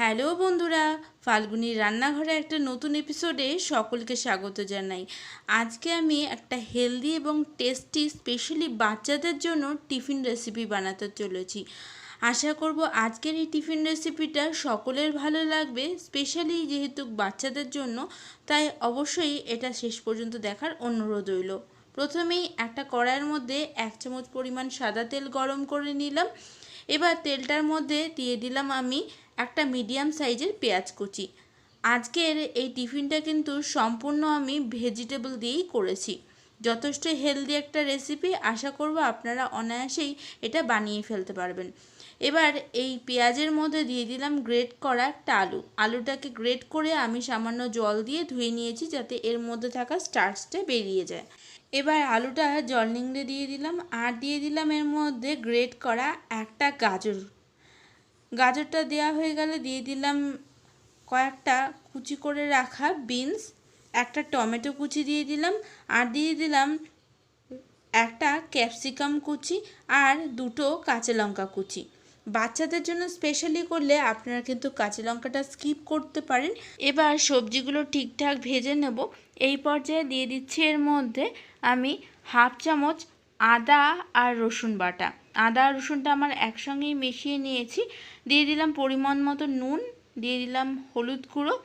Hello বন্ধুরা, ফাল্গুনির রান্নাঘরে একটা নতুন এপিসোডে সকলকে স্বাগত জানাই। আজকে আমি একটা হেলদি এবং টেস্টি স্পেশালি বাচ্চাদের জন্য টিফিন রেসিপি বানাতে চলেছি। আশা করব আজকের এই টিফিন রেসিপিটা সকলের ভালো লাগবে স্পেশালি যেহেতু বাচ্চাদের জন্য, তাই অবশ্যই এটা শেষ পর্যন্ত দেখার অনুরোধ রইল। প্রথমেই একটা কড়াইয়ের মধ্যে এক চামচ পরিমাণ সাদা তেল গরম করে নিলাম। এবার তেলটার মধ্যে দিয়ে দিলাম আমি একটা মিডিয়াম সাইজের পেঁয়াজ কুচি। আজকের এই টিফিনটা কিন্তু সম্পূর্ণ আমি ভেজিটেবল দিয়েই করেছি। যথেষ্ট হেলদি একটা রেসিপি আশা করব আপনারা অনায়াসেই এটা বানিয়ে ফেলতে পারবেন। এবার এই পেঁয়াজের মধ্যে দিয়ে দিলাম গ্রেট করা একটা আলু। আলুটাকে গ্রেট করে আমি সামান্য জল দিয়ে ধুয়ে নিয়েছি যাতে এর মধ্যে থাকা স্টার্চটা বেরিয়ে যায়। এবার আলুটা জল নিংড়ে দিয়ে দিলাম আর দিয়ে দিলাম এর মধ্যে গ্রেট করা একটা গাজর। গাজরটা দেওয়া হয়ে গেলে দিয়ে দিলাম কয়েকটা কুচি করে রাখা বিনস, একটা টমেটো কুচি দিয়ে দিলাম, আর দিয়ে দিলাম একটা ক্যাপসিকাম কুচি আর দুটো কাঁচা লঙ্কা কুচি। বাচ্চাদের জন্য স্পেশালি করলে আপনারা কিন্তু কাঁচা লঙ্কাটা স্কিপ করতে পারেন। এবার সবজিগুলো ঠিকঠাক ভেজে নেব। এই পর্যায়ে দিয়ে দিচ্ছি এর মধ্যে আমি হাফ চামচ আদা আর রসুন বাটা। আদা, রসুনটা আমার একসঙ্গেই মিশিয়ে নিয়েছি। দিয়ে দিলাম পরিমাণ মতো নুন, দিয়ে দিলাম হলুদ গুঁড়ো।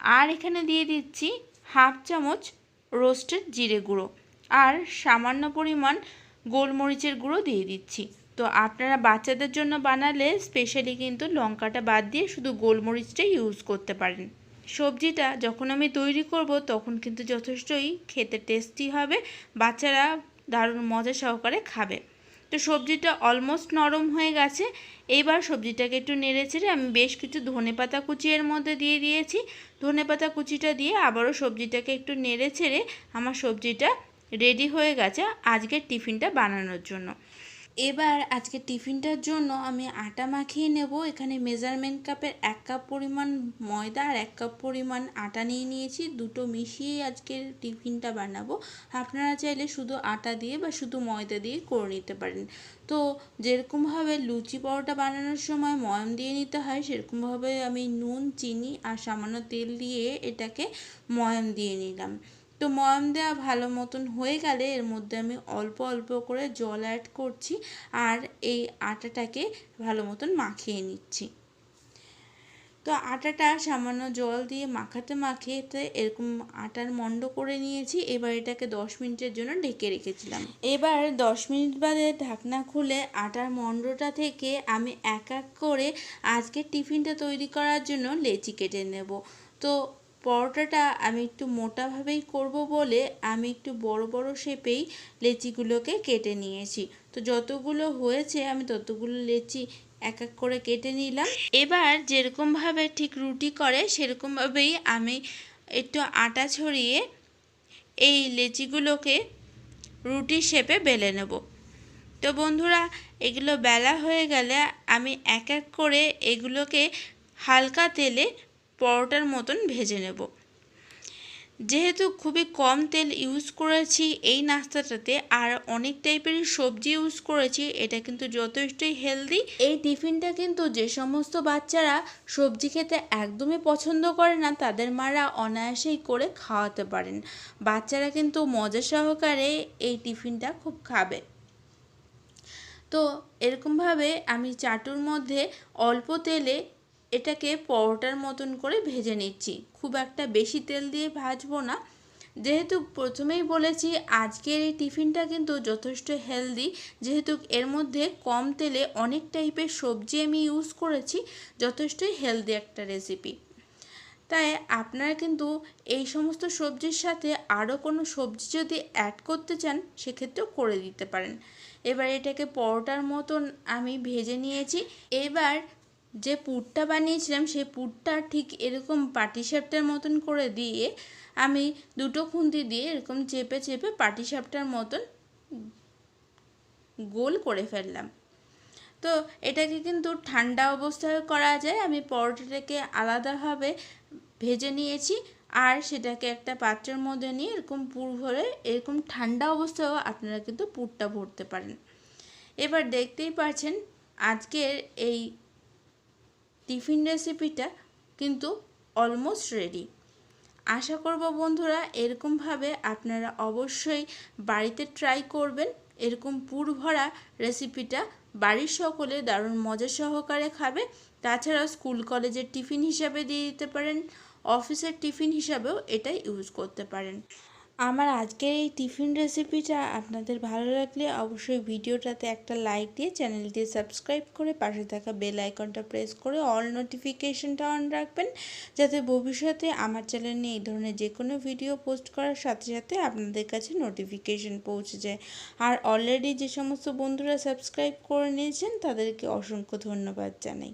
আর এখানে দিয়ে দিচ্ছি হাফ চামচ রোস্টেড জিরে গুঁড়ো। আর সামান্য পরিমাণ গোলমরিচের গুঁড়ো দিয়ে দিচ্ছি। তো আপনারা বাচ্চাদের জন্য বানালে স্পেশালি কিন্তু লঙ্কাটা বাদ দিয়ে শুধু গোলমরিচটাই ইউজ করতে পারেন। সবজিটা যখন আমি তৈরি করব তখন কিন্তু যথেষ্টই খেতে টেস্টি হবে। বাচ্চারা দারুণ মজা সহকারে খাবে। তো সবজিটা অলমোস্ট নরম হয়ে গেছে। এইবার সবজিটাকে একটু নেড়ে ছেড়ে আমি বেশ কিছু ধনে পাতা কুচি এর মধ্যে দিয়ে দিয়েছি। ধনে পাতা কুচিটা দিয়ে আবারও সবজিটাকে একটু নেড়ে ছেড়ে আমার সবজিটা রেডি হয়ে গেছে আজকের টিফিনটা বানানোর জন্য। এবার আজকে টিফিনটার জন্য আমি আটা মাখিয়ে নেব। এখানে মেজারমেন্ট কাপের এক কাপ পরিমাণ ময়দা আর এক কাপ পরিমাণ আটা নিয়ে নিয়েছি। দুটো মিশিয়ে আজকের টিফিনটা বানাবো। আপনারা চাইলে শুধু আটা দিয়ে বা শুধু ময়দা দিয়ে করে নিতে পারেন। তো যেরকমভাবে লুচি পরোটা বানানোর সময় ময়ম দিয়ে নিতে হয়, সেরকমভাবে আমি নুন, চিনি আর সামান্য তেল দিয়ে এটাকে ময়ম দিয়ে নিলাম। তো ময়াম দেওয়া ভালো মতন হয়ে গেলে এর মধ্যে আমি অল্প অল্প করে জল অ্যাড করছি আর এই আটাটাকে ভালো মতন মাখিয়ে নিচ্ছি। তো আটাটা সামান্য জল দিয়ে মাখাতে মাখিয়েতে এরকম আটার মণ্ড করে নিয়েছি, এবার এটাকে দশ মিনিটের জন্য ঢেকে রেখেছিলাম। এবার দশ মিনিট বাদে ঢাকনা খুলে আটার মণ্ডটা থেকে আমি এক এক করে আজকে টিফিনটা তৈরি করার জন্য লেচি কেটে নেব। তো পরোটাটা আমি একটু মোটাভাবেই করব বলে আমি একটু বড় বড় শেপেই লেচিগুলোকে কেটে নিয়েছি। তো যতগুলো হয়েছে আমি ততগুলো লেচি এক এক করে কেটে নিলাম। এবার যেরকমভাবে ঠিক রুটি করে সেরকমভাবেই আমি একটু আটা ছড়িয়ে এই লেচিগুলোকে রুটি শেপে বেলে নেব। তো বন্ধুরা, এগুলো বেলা হয়ে গেলে আমি এক এক করে এগুলোকে হালকা তেলে পরোটার মতন ভেজে নেব। যেহেতু খুবই কম তেল ইউজ করেছি এই নাস্তাটাতে, আর অনেক টাইপের সবজি ইউজ করেছি, এটা কিন্তু যথেষ্টই হেলদি এই টিফিনটা কিন্তু যে সমস্ত বাচ্চারা সবজি খেতে একদমই পছন্দ করে না, তাদের মারা অনায়াসেই করে খাওয়াতে পারেন। বাচ্চারা কিন্তু মজা সহকারে এই টিফিনটা খুব খাবে। তো এরকমভাবে আমি চাটুর মধ্যে অল্প তেলে এটাকে পরোটার মতন করে ভেজে নিচ্ছি। খুব একটা বেশি তেল দিয়ে ভাজবো না। যেহেতু প্রথমেই বলেছি, আজকের এই টিফিনটা কিন্তু যথেষ্ট হেলদি। যেহেতু এর মধ্যে কম তেলে অনেক টাইপের সবজি আমি ইউজ করেছি, যথেষ্টই হেলদি একটা রেসিপি। তাই আপনারা কিন্তু এই সমস্ত সবজির সাথে আরও কোনো সবজি যদি অ্যাড করতে চান, সেক্ষেত্রেও করে দিতে পারেন। এবার এটাকে পরোটার মতন আমি ভেজে নিয়েছি। এবার যে পুরটা বানিয়েছিলাম, সেই পুরটা ঠিক এরকম পাটিসাপটার মতন করে দিয়ে আমি দুটো খুন্তি দিয়ে এরকম চেপে চেপে পাটিসাপটার মতন গোল করে ফেললাম। তো এটাকে কিন্তু ঠান্ডা অবস্থায় করা যায়। আমি পরোটাটাকে আলাদাভাবে ভেজে নিয়েছি আর সেটাকে একটা পাত্রের মধ্যে নিয়ে এরকম পুর ভরে এরকম ঠান্ডা অবস্থায়ও আপনারা কিন্তু পুরটা ভরতে পারেন। এবার দেখতেই পাচ্ছেন আজকের এই টিফিন রেসিপিটা কিন্তু অলমোস্ট রেডি আশা করব বন্ধুরা এরকমভাবে আপনারা অবশ্যই বাড়িতে ট্রাই করবেন। এরকম পুর ভরা রেসিপিটা বাড়ির সকলে দারুণ মজা সহকারে খাবে। তাছাড়া স্কুল কলেজের টিফিন হিসাবে দিয়ে দিতে পারেন অফিসের টিফিন হিসাবেও এটাই ইউজ করতে পারেন। আমার আজকের এই টিফিন রেসিপিটা আপনাদের ভালো লাগলে অবশ্যই ভিডিওটাতে একটা লাইক দিয়ে চ্যানেলটি সাবস্ক্রাইব করে পাশে থাকা বেল আইকনটা প্রেস করে অল নোটিফিকেশনটা অন রাখবেন, যাতে ভবিষ্যতে আমার চ্যানেলে এই ধরনের যে কোনো ভিডিও পোস্ট করার সাথে সাথে আপনাদের কাছে নোটিফিকেশন পৌঁছে যায়। আর অলরেডি যে সমস্ত বন্ধুরা সাবস্ক্রাইব করে নিয়েছেন, তাদেরকে অসংখ্য ধন্যবাদ জানাই।